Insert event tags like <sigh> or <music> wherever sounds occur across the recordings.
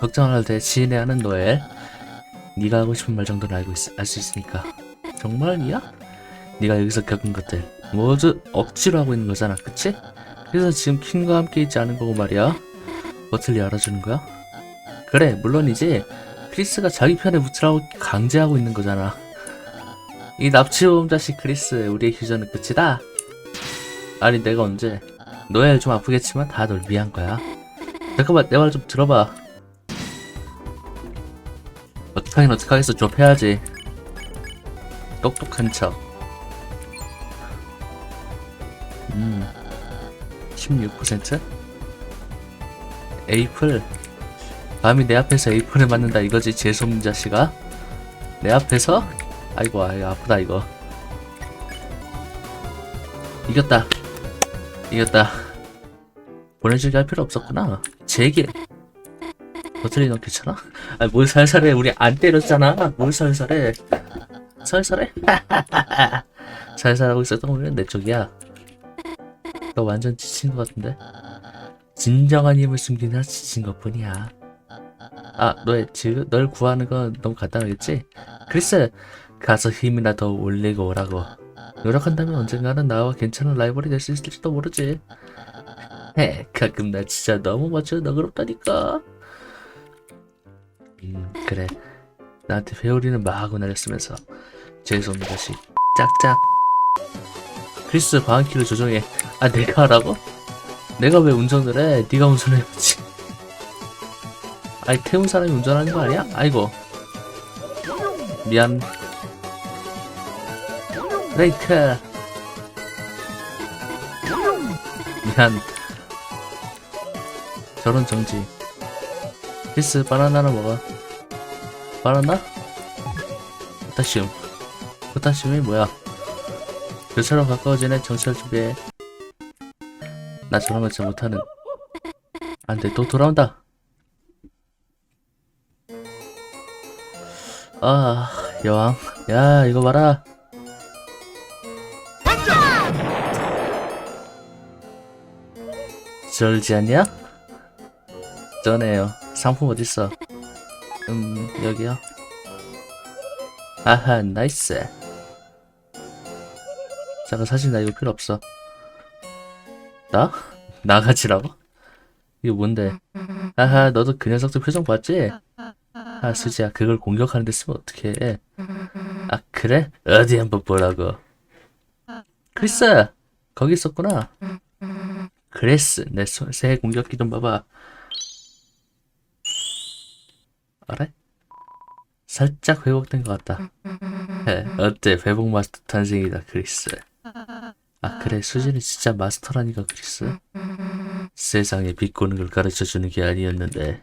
걱정할 때 지혜하는 노엘. 네가 하고 싶은 말 정도는 알고 알 수 있으니까. 정말이야? 네가 여기서 겪은 것들 모두 억지로 하고 있는 거잖아, 그치? 그래서 지금 퀸과 함께 있지 않은 거고 말이야. 버틀리 알아주는 거야? 그래, 물론이지. 크리스가 자기 편에 붙으라고 강제하고 있는 거잖아. 이 납치범 자식 크리스, 우리의 휴전은 끝이다. 아니, 내가 언제? 노엘 좀 아프겠지만 다 널 위한 거야. 잠깐만, 내 말 좀 들어봐. 어떡하긴 어떡하겠어, 좁혀야지. 똑똑한 척. 음, 16%? 에이플. 감히 내 앞에서 에이플을 맞는다 이거지, 재수없는 자식아? 내 앞에서? 아이고, 아이고, 아프다, 이거. 이겼다. 이겼다. 보내주기 할 필요 없었구나. 제게. 버틀리 너 괜찮아? 아, 뭘 살살해. 우리 안 때렸잖아. 뭘 살살해. 살살해? <laughs> 살살하고 있었던 우리는 내 쪽이야. 너 완전 지친 것 같은데? 진정한 힘을 숨기나 지친 것 뿐이야. 아, 너의 지금 널 구하는 건 너무 간단하겠지? 글쎄, 가서 힘이나 더 올리고 오라고. 노력한다면 언젠가는 나와 괜찮은 라이벌이 될 수 있을지도 모르지. 헤, 가끔 나 진짜 너무 멋져 너그럽다니까. 음, 그래. 나한테 회오리는 마하고 날렸으면서 재수없는 자식. 짝짝. 크리스 방향키를 조정해. 아, 내가 하라고? 내가 왜 운전을 해? 네가 운전해야지. 아니, 태운 사람이 운전하는 거 아니야? 아이고. 미안. 브레이크. 미안. 저런 정지. 크리스, 바나나나 먹어. 바나나? 포타슘. 포타슘이 뭐야? 그처럼 가까워지네 정찰 준비해. 나 저런 거 진짜 못하는. 안 돼, 또 돌아온다. 아, 여왕. 야, 이거 봐라. 절지 않냐? 전에요. 상품 어딨어? 음, 여기요. 아하, 나이스. 잠깐 사실 나 이거 필요 없어. 나? <laughs> 나가지라고? 이거 뭔데? 아하, 너도 그 녀석들 표정 봤지? 아, 수지야, 그걸 공격하는데 쓰면 어떡해. 아, 그래? 어디 한번 보라고. 크리스! 거기 있었구나. 그레스, 내 손, 새 공격기 좀 봐봐. 알아? 살짝 회복된 것 같다. 해, 어때? 회복 마스터 탄생이다, 크리스. 아, 그래. 수지는 진짜 마스터라니까, 크리스. 세상에 비꼬는 걸 가르쳐 주는 게 아니었는데.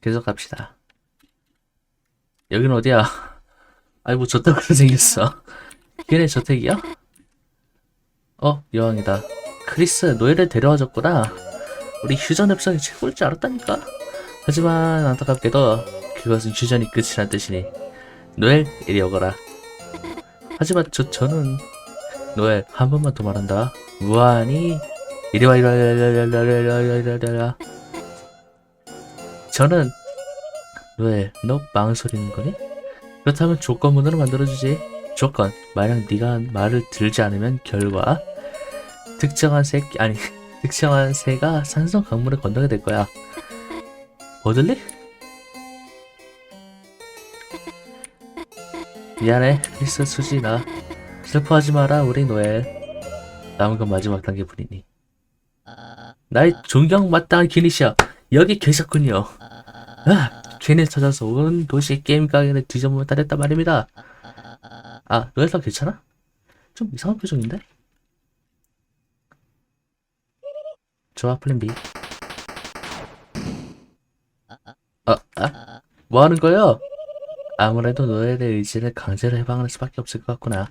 계속 갑시다. 여긴 어디야? 아이, 뭐, 저택으로 생겼어. 걔네 저택이야? 어, 여왕이다. 크리스, 노예를 데려와줬구나. 우리 휴전 협상이 최고일 줄 알았다니까? 하지만 안타깝게도 그것은 주전이 끝이란 뜻이니 노엘 이리 오거라. 하지만 저, 저는 노엘 한 번만 더 말한다. 무한히 이리와 이리와 이리와 저는 노엘 너 망설이는 거니? 그렇다면 조건문으로 만들어주지. 조건 만약 네가 말을 들지 않으면 결과 특정한 새끼 아니 <laughs> 특정한 새가 산성 강물을 건너게 될 거야. 버들리? 미안해, 크리스 수지 나 슬퍼하지 마라, 우리 노엘. 남은 건 마지막 단계뿐이니. 나의 존경마땅한 기니시여, 여기 계셨군요. 아, 괜히 찾아서 온 도시 게임 가게를 뒤져보면 따냈단 말입니다. 아, 노엘 사 괜찮아? 좀 이상한 표정인데? 좋아, 플랜 B. 아, 아, 뭐 하는 거야? 아무래도 노엘의 의지를 강제로 해방할 수밖에 없을 것 같구나.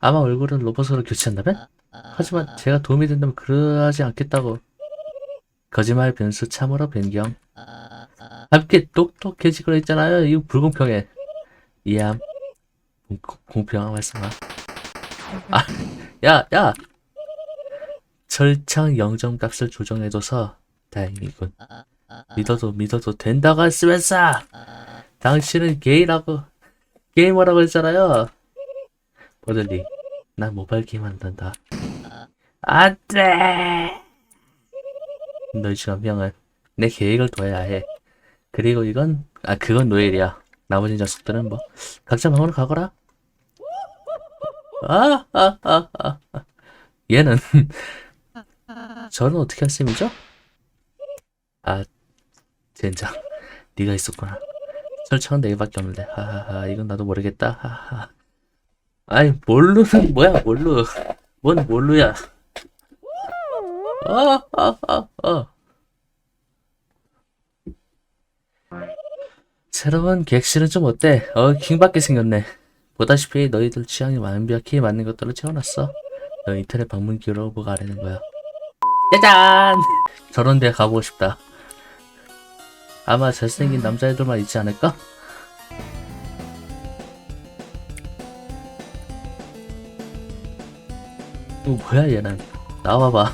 아마 얼굴은 로봇으로 교체한다면? 하지만 제가 도움이 된다면 그러하지 않겠다고. 거짓말 변수 참으로 변경. 함께 똑똑해지기로 했잖아요. 이거 불공평해. 이해함. 공, 공평한 말씀아. 아, 야, 야! 철창 영정값을 조정해줘서 다행이군. 믿어도 믿어도 된다고 했으면서. 당신은 게이라고 게이머라고 했잖아요. 버들리 난 모바일 게임 한단다. 안돼! 너희 중한 명은 내 계획을 둬야 해. 그리고 이건 아 그건 노엘이야. 나머지 녀석들은 뭐. 각자 방으로 가거라. 아아아아 아, 아, 아. 얘는 <laughs> 저는 어떻게 할 셈이죠? 아 젠장. 네가 있었구나. 설정은 네 개밖에 없는데. 하하하 이건 나도 모르겠다. 하하 아이 몰루는 뭐야 몰루 뭔 몰루야. 어어어어 새로운 객실은 좀 어때? 어 킹받게 생겼네. 보다시피 너희들 취향이 완벽히 맞는 것들을 채워놨어. 너 인터넷 방문 기록을 보고 아래는 거야. 짜잔! 저런 데 가보고 싶다 아마 잘생긴 남자애들만 있지 않을까? 이거 뭐야 얘는? 나와봐.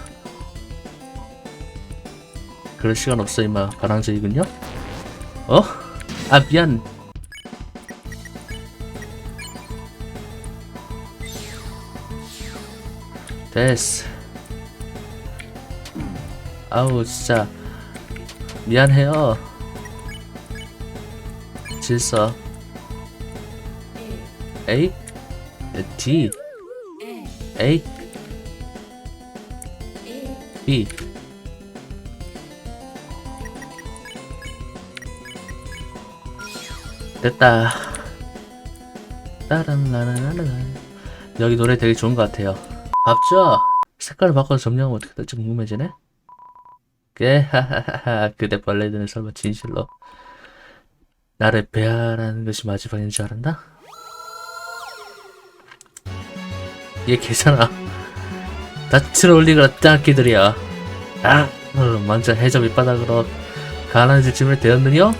그럴 시간 없어 임마. 가랑제이군요. 어? 아 미안. 됐어. 아우 진짜. 미안해요 질서. A? D. A? B. 됐다. 따란라라라라 여기 노래 되게 좋은 것 같아요. 밥줘! 색깔을 바꿔서 점령하면 어떻게 될지 궁금해지네? 그 하하하하. 그대 벌레들은 설마 진실로 나를 배하라는 것이 마지막인 줄 알았나? 얘 걔잖아 낯을 올리거라 짱끼들이야 아 어, 먼저 해적 밑바닥으로 가라앉을 쯤에 되었느냐?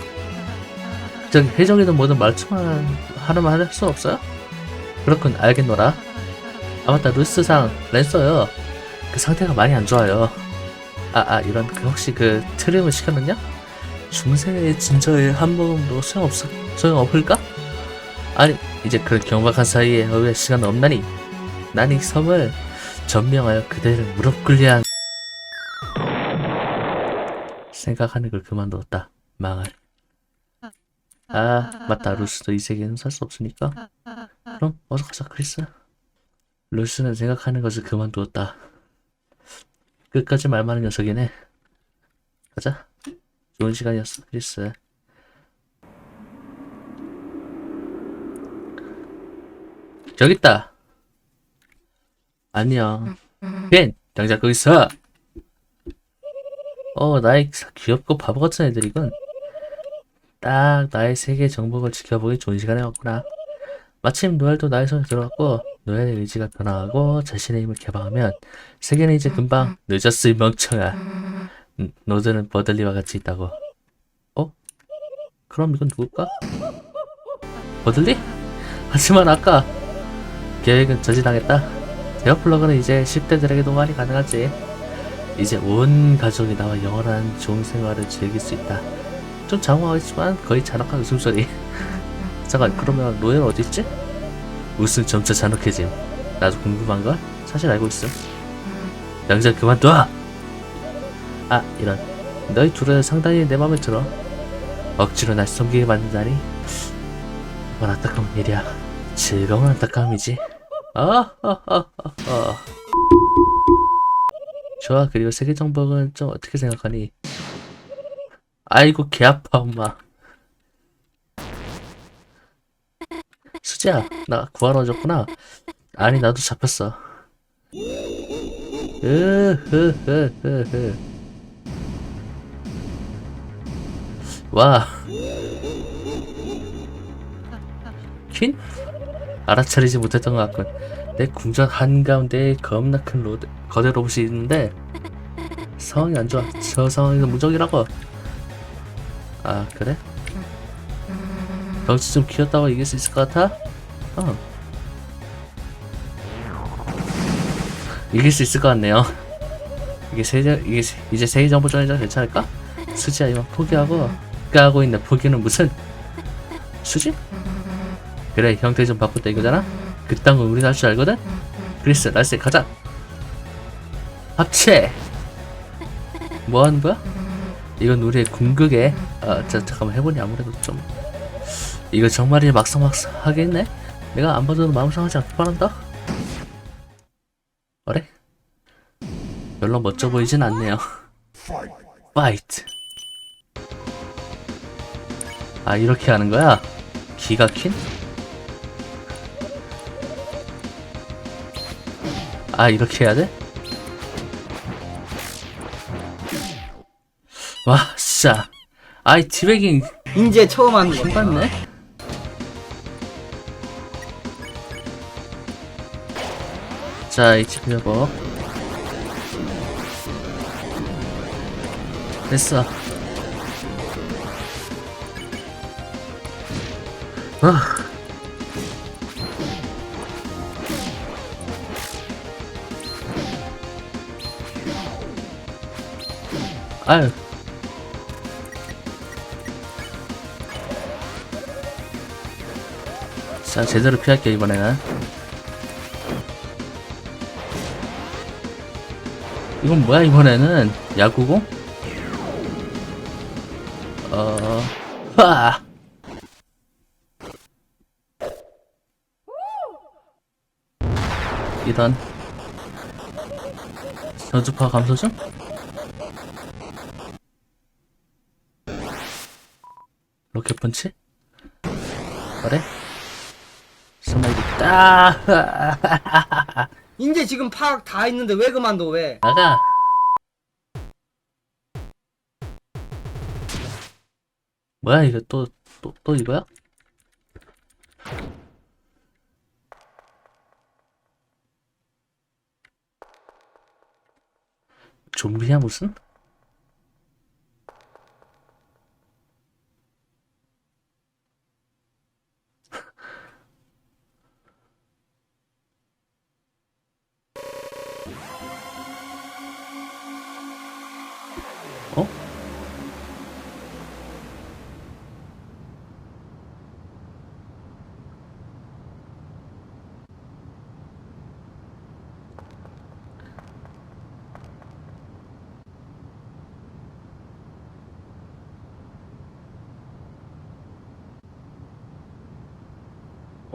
저기 해적이든 뭐든 말투만 하나만 할 수 없어요? 그렇군 알겠노라 아 맞다 루스상 랜서요 그 상태가 많이 안 좋아요 아, 아, 이런, 그, 혹시 그, 트림을 시켰느냐? 중세의 진저에 한 모금도 소용없어, 소용없을까? 아니, 이제 그런 경박한 사이에 왜 시간 없나니? 난 이 섬을 점령하여 그대를 무릎 꿇려 한 생각하는 걸 그만두었다. 망할. 아, 맞다. 루스도 이 세계는 살 수 없으니까. 그럼, 어서 가자, 크리스. 루스는 생각하는 것을 그만두었다. 끝까지 말 많은 녀석이네. 가자. 좋은 시간이었어, 크리스. 저기 있다. 안녕. 벤, 당장 거기 있어. 어, 나의 귀엽고 바보 같은 애들이군. 딱 나의 세계 정복을 지켜보기 좋은 시간이 왔구나. 마침 노엘도 나의 손에 들어왔고 노엘의 의지가 변화하고 자신의 힘을 개방하면 세계는 이제 금방 늦었어 이 멍청아. 음, 노드는 버들리와 같이 있다고. 어? 그럼 이건 누굴까? 버들리? 하지만 아까 계획은 저지당했다. 데어플러그는 이제 10대들에게 노말이 가능하지. 이제 온 가족이 나와 영원한 좋은 생활을 즐길 수 있다. 좀 장황하지만 거의 잔악한 웃음소리. <laughs> 잠깐 그러면 노엘 어디 있지? 웃음 점차 잔혹해짐. 나도 궁금한 걸 사실 알고 있어. 당장 그만둬. 아 이런. 너희 둘은 상당히 내 맘에 들어. 억지로 날 섬기게 만든다니. 이건 안타까운 일이야. 즐거운 안타까움이지. 아, 아, 아, 아, 아. 좋아. 그리고 세계 정복은 좀 어떻게 생각하니? 아이고 개 아파 엄마. 수지야, 나 구하러 오셨구나. 아니, 나도 잡혔어. 으흐흐흐흐. 와. 퀸? 알아차리지 못했던 것 같군. 내 궁전 한가운데에 겁나 큰 로드, 거대 로봇이 있는데 상황이 안 좋아. 저 상황에서 무적이라고. 아, 그래? 덩치 좀 키웠다고 이길 수 있을 것 같아? 어. 이길 수 있을 것 같네요. 이게 세계, 이게 세- 이제 세계 정보전이라 괜찮을까? 수지야 이만 포기하고 까고 있는 포기는 무슨 수지? 그래 형태 좀 바꿨다 이거잖아? 그딴 건 우리도 할 줄 알거든? 그리스 라스 가자 합체 뭐 하는 거야? 이건 우리의 궁극에 아 자, 잠깐만 해보니 아무래도 좀 이거 정말이 막상막상 하겠네? 내가 안 봐도 마음 상하지 않게 바란다? 그래? 별로 멋져 보이진 않네요 <laughs> 파이트 아 이렇게 하는 거야? 기가 퀸? 아 이렇게 해야 돼? 와 진짜 아이 티베깅 이제 처음 하는 거. 힘받네 자 이치 려고 됐어 아. 아유 자 제대로 피할게 이번에는 이건 뭐야 이번에는 야구공? 어... 하! 이단 저주파 감소 중? 로켓 펀치? 그래? 스마일이 딱 <laughs> 이제 지금 파악 다 했는데 왜 그만둬 왜? 나가 뭐야 이거 또 또 또 이거야? 좀비야 무슨?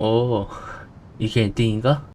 오, 이게 엔딩인가?